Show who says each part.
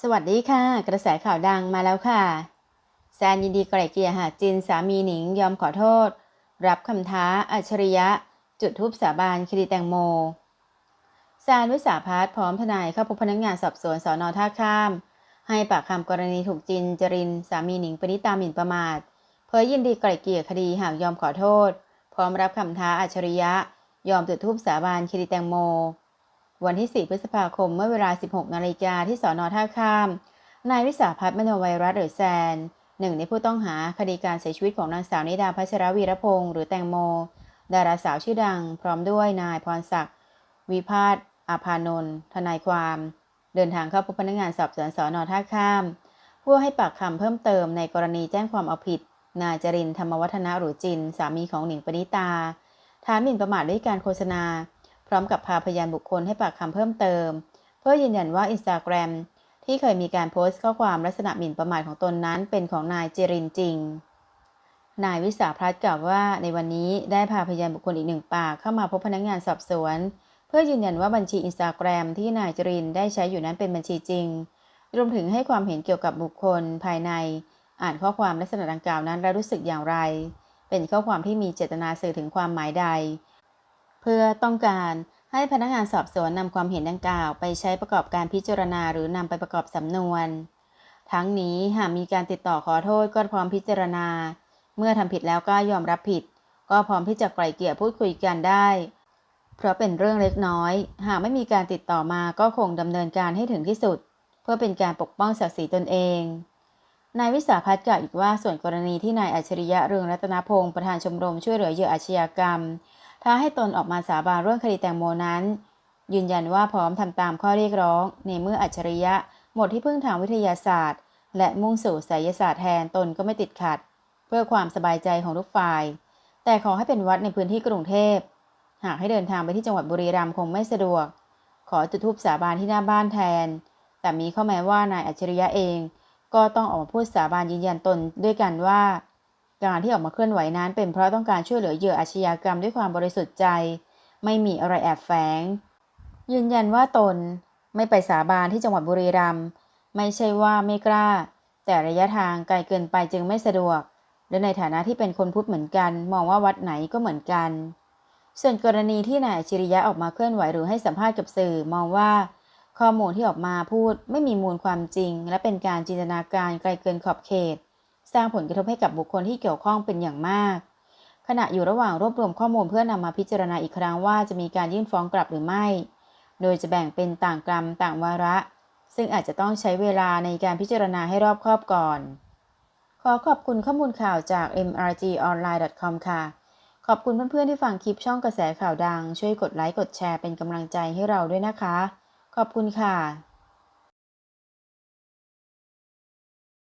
Speaker 1: สวัสดีค่ะ กระแสข่าวดังมาแล้วค่ะ แซนยินดีไกล่เกลี่ยหาจินสามีหนิงยอมขอโทษ รับคำท้าอัจฉริยะ จุดทูปสาบานคดีแตงโมแซนวิสาพัฒน์พร้อมทนายเข้าพบพนักงานสอบสวนสอนอท่าข้าม ให้ปากคำกรณีถูกจินจรินสามีหนิงปณิตาหมิ่นประมาทเผยยินดีไกล่เกลี่ยคดีหากยอมขอโทษ พร้อมรับคำท้าอัจฉริยะ ยอมจุดทูปสาบานคดีแตงโม วันที่ 4 พฤษภาคมเมื่อเวลา 16 นาฬิกาที่สอนอท่าข้าม นายวิสาพัฒน์มโนไวรัสหรือแซน หนึ่งในผู้ต้องหาคดีการเสียชีวิตของนางสาวนิดาพัชรวีรพงศ์หรือแตงโม ดาราสาวชื่อดัง พร้อมด้วยนายพรศักดิ์วิพาทอาภานนท์ทนายความ เดินทางเข้าพบพนักงานสอบสวนสอนอท่าข้าม เพื่อให้ปากคำเพิ่มเติมในกรณีแจ้งความเอาผิด นายจรินธรรมวัฒนะหรือจิน สามีของหนิงปณิตาฐานหมิ่นประมาทด้วยการโฆษณา ร้อมกับพาพยานบุคคลให้ปากคำเพิ่มเติม เพื่อยืนยันว่าอินสตาแกรมที่เคยมีการโพสต์ข้อความลักษณะหมิ่นประมาทของตนนั้นเป็นของนายเจรินจริง นายวิสาพัฒน์กล่าวว่าในวันนี้ได้พาพยานบุคคลอีกหนึ่งปากเข้ามาพบพนักงานสอบสวน เพื่อยืนยันว่าบัญชีอินสตาแกรมที่นายจรินได้ใช้อยู่นั้นเป็นบัญชีจริง รวมถึงให้ความเห็นเกี่ยวกับบุคคลภายใน อ่านข้อความลักษณะดังกล่าวนั้นแล้วรู้สึกอย่างไร เป็นข้อความที่มีเจตนาสื่อถึงความหมายใด เพื่อต้องการให้พนักงานสอบสวนนำความเห็นดังกล่าว ไปใช้ประกอบการพิจารณาหรือนำไปประกอบสำนวน ทั้งนี้หากมีการติดต่อขอโทษก็พร้อมพิจารณา เมื่อทำผิดแล้วก็ยอมรับผิด ก็พร้อมที่จะไกล่เกลี่ยพูดคุยกันได้ เพราะเป็นเรื่องเล็กน้อย หากไม่มีการติดต่อมาก็คงดำเนินการให้ถึงที่สุด เพื่อเป็นการปกป้องศักดิ์ศรีตนเองนายวิสาพัฒน์กล่าวอีกว่าส่วนกรณีที่นายอัจฉริยะเรืองรัตนพงศ์ประธานชมรมช่วยเหลือเหยื่ออาชญากรรม ท้าให้ตนออกมาสาบานเรื่องคดีแตงโมนั้น ยืนยันว่าพร้อมทำตามข้อเรียกร้อง ในเมื่ออัจฉริยะ หมดที่พึ่งทางวิทยาศาสตร์ และมุ่งสู่ไสยศาสตร์แทนตนก็ไม่ติดขัด เพื่อความสบายใจของทุกฝ่าย แต่ขอให้เป็นวัดในพื้นที่กรุงเทพ หากให้เดินทางไปที่จังหวัดบุรีรัมย์คงไม่สะดวก ขอจุดธูปสาบานที่หน้าบ้านแทน แต่มีข้อแม้ว่านายอัจฉริยะเอง ก็ต้องออกมาพูดสาบานยืนยันตนด้วยกันว่า การที่ออกมาเคลื่อนไหวนั้น เป็นเพราะต้องการช่วยเหลือเหยื่ออาชญากรรมด้วยความบริสุทธิ์ใจ ไม่มีอะไรแอบแฝง ยืนยันว่าตนไม่ไปสาบานที่จังหวัดบุรีรัมย์ไม่ใช่ว่าไม่กล้า แต่ระยะทางไกลเกินไปจึงไม่สะดวก และในฐานะที่เป็นคนพุทธเหมือนกัน มองว่าวัดไหนก็เหมือนกัน ส่วนกรณีที่นายอัจฉริยะออกมาเคลื่อนไหวหรือให้สัมภาษณ์กับสื่อมองว่า ข้อมูลที่ออกมาพูดไม่มีมูลความจริง และเป็นการจินตนาการไกลเกินขอบเขต สร้างผลกระทบให้กับบุคคลที่เกี่ยวข้องเป็นอย่างมาก ขณะอยู่ระหว่างรวบรวมข้อมูลเพื่อนำมาพิจารณาอีกครั้งว่าจะมีการยื่นฟ้องกลับหรือไม่ โดยจะแบ่งเป็นต่างกรรมต่างวาระ ซึ่งอาจจะต้องใช้เวลาในการพิจารณาให้รอบคอบก่อน ขอขอบคุณข้อมูลข่าวจาก mrgonline.com ค่ะ ขอบคุณเพื่อนๆที่ฟังคลิปช่องกระแสข่าวดัง ช่วยกดไลค์กดแชร์เป็นกำลังใจให้เราด้วยนะคะ ขอบคุณค่ะ